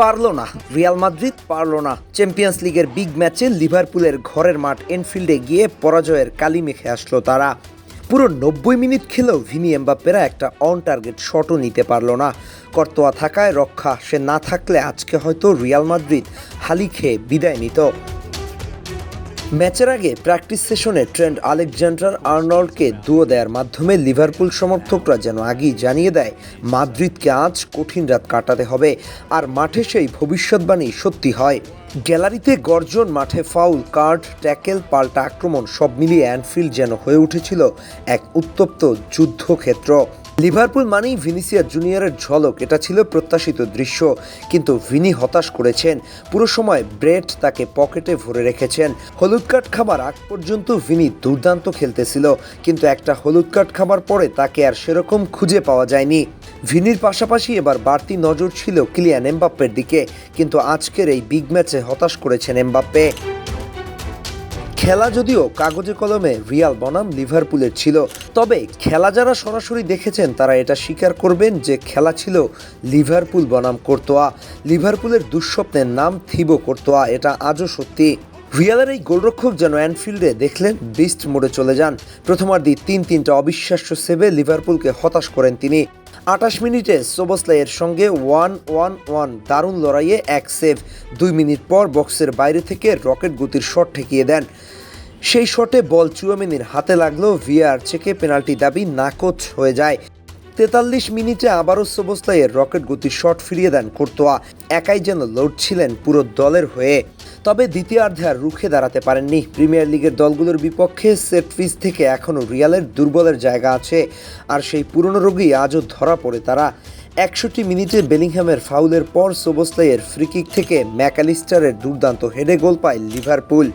পারল না Real Madrid পারল না চ্যাম্পিয়ন্স লিগের বিগ ম্যাচে লিভারপুলের ঘরের মাঠ এনফিল্ডে গিয়ে পরাজয়ের কালি মেখে আসলো তারা। পুরো নব্বই মিনিট খেলেও ভিনি এম্বাপ্পেরা একটা অন টার্গেট শটও নিতে পারল না কর্তোয়া থাকায় রক্ষা সে না থাকলে আজকে হয়তো রিয়াল মাদ্রিদ হালি খেয়ে বিদায় নিত। ম্যাচের আগে প্র্যাকটিস সেশনে ট্রেন্ড আলেকজান্ডার আর্নল্ডকে দুয়ো দেওয়ার মাধ্যমে লিভারপুল সমর্থকরা যেন আগেই জানিয়ে দেয়, মাদ্রিদকে আজ কঠিন রাত কাটাতে হবে আর মাঠে সেই ভবিষ্যৎবাণী সত্যি হয়। গ্যালারিতে গর্জন, মাঠে ফাউল, কার্ড, ট্যাকেল, পাল্টা আক্রমণ সব মিলিয়ে অ্যানফিল্ড যেন হয়ে উঠেছিল এক উত্তপ্ত যুদ্ধক্ষেত্র। লিভারপুল মানেই ভিনিসিয়া জুনিয়রের ঝলক, এটা ছিল প্রত্যাশিত দৃশ্য। কিন্তু ভিনি হতাশ করেছেন। পুরো সময় ব্রেড তাকে পকেটে ভরে রেখেছেন। হলুদ কার্ড খাবার আগ পর্যন্ত ভিনি দুর্দান্ত খেলতেছিল, কিন্তু একটা হলুদ কার্ড খাবার পরে তাকে আর সেরকম খুঁজে পাওয়া যায়নি। ভিনির পাশাপাশি এবার বাড়তি নজর ছিল কিলিয়ান এমবাপ্পের দিকে, কিন্তু আজকের এই বিগ ম্যাচে হতাশ করেছেন এমবাপ্পে। খেলা যদিও কাগজে কলমে রিয়াল বনাম লিভারপুলের ছিল, তবে খেলা যারা সরাসরি দেখেছেন তারা এটা স্বীকার করবেন যে খেলা ছিল লিভারপুল বনাম করতোয়া। লিভারপুলের দুঃস্বপ্নের নাম থিবো করতোয়া, এটা আজও সত্যি। রিয়ালের এই গোলরক্ষক যেন অ্যানফিল্ডে দেখলেন বিস্ট মোড়ে চলে যান। প্রথমার্ধে তিন তিনটা অবিশ্বাস্য সেভে লিভারপুলকে হতাশ করেন তিনি। আটাশ মিনিটে সোবসলাইয়ের সঙ্গে ওয়ান ওয়ান ওয়ান দারুণ লড়াইয়ে এক সেভ। দুই মিনিট পর বক্সের বাইরে থেকে রকেট গতির শট ঠেকিয়ে দেন। সেই শটে বল চুয়ামিনির হাতে লাগলেও ভিআর চেকে পেনাল্টি দাবি নাকচ হয়ে যায়। তেতাল্লিশ মিনিটে আবারও সোবস্তাইয়ের রকেট গতির শট ফিরিয়ে দেন কোর্তোয়া। একাই যেন লড়ছিলেন পুরো দলের হয়ে। তবে দ্বিতীয়ার্ধে আর রুখে দাঁড়াতে পারেননি। প্রিমিয়ার লিগের দলগুলোর বিপক্ষে সেট পিস থেকে এখনও রিয়ালের দুর্বলের জায়গা আছে। আর সেই পুরনো রোগী আজও ধরা পড়ে তারা। একষট্টি মিনিটে বেলিংহামের ফাউলের পর সোবস্তাইয়ের ফ্রিকিক থেকে ম্যাকালিস্টারের দুর্দান্ত হেডে গোল পায় লিভারপুল।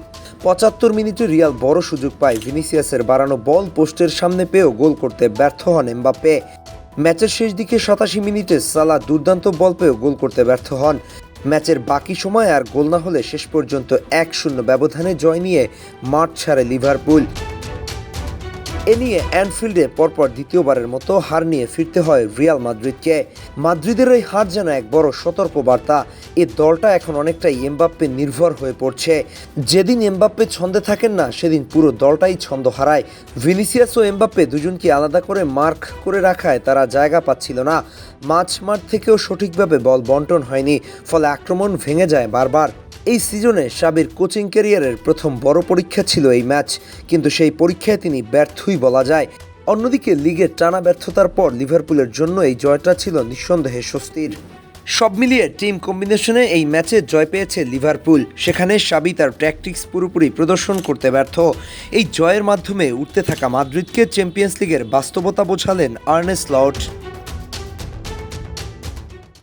পঁচাত্তর মিনিটে রিয়াল বড় সুযোগ পায়। ভিনিসিয়াসের বাড়ানো বল পোস্টের সামনে পেয়েও গোল করতে ব্যর্থ হন এমবাপ্পে। ম্যাচের শেষ দিকে সাতাশি মিনিটে সালা দুর্দান্ত বল পেয়েও গোল করতে ব্যর্থ হন। ম্যাচের বাকি সময় আর গোল না হলে শেষ পর্যন্ত এক শূন্য ব্যবধানে জয় নিয়ে মাঠ ছাড়ে লিভারপুল। এ নিয়ে অ্যানফিল্ডে পরপর দ্বিতীয়বারের মতো হার নিয়ে ফিরতে হয় রিয়াল মাদ্রিদকে। মাদ্রিদের এই হার যেন এক বড় সতর্ক বার্তা এ দলটা এখন অনেকটাই এমবাপ্পে নির্ভর হয়ে পড়ছে। যেদিন এমবাপ্পে ছন্দে থাকেন না, সেদিন পুরো দলটাই ছন্দ হারায়। ভিনিসিয়াস ও এমবাপ্পে দুজনকে আলাদা করে মার্ক করে রাখায় তারা জায়গা পাচ্ছিল না। মাঝ মাঠ থেকেও সঠিকভাবে বল বন্টন হয়নি, ফলে আক্রমণ ভেঙে যায় বারবার। এই সিজনে সাবির কোচিং ক্যারিয়ারের প্রথম বড় পরীক্ষা ছিল এই ম্যাচ, কিন্তু সেই পরীক্ষায় তিনি ব্যর্থই বলা যায়। অন্যদিকে লিগের টানা ব্যর্থতার পর লিভারপুলের জন্য এই জয়টা ছিল নিঃসন্দেহে স্বস্তির। সব মিলিয়ে টিম কম্বিনেশনে এই ম্যাচে জয় পেয়েছে লিভারপুল, সেখানে সাবি তার ট্যাকটিক্স পুরোপুরি প্রদর্শন করতে ব্যর্থ। এই জয়ের মাধ্যমে উঠতে থাকা মাদ্রিদকে চ্যাম্পিয়ন্স লিগের বাস্তবতা বোঝালেন আর্নেস লট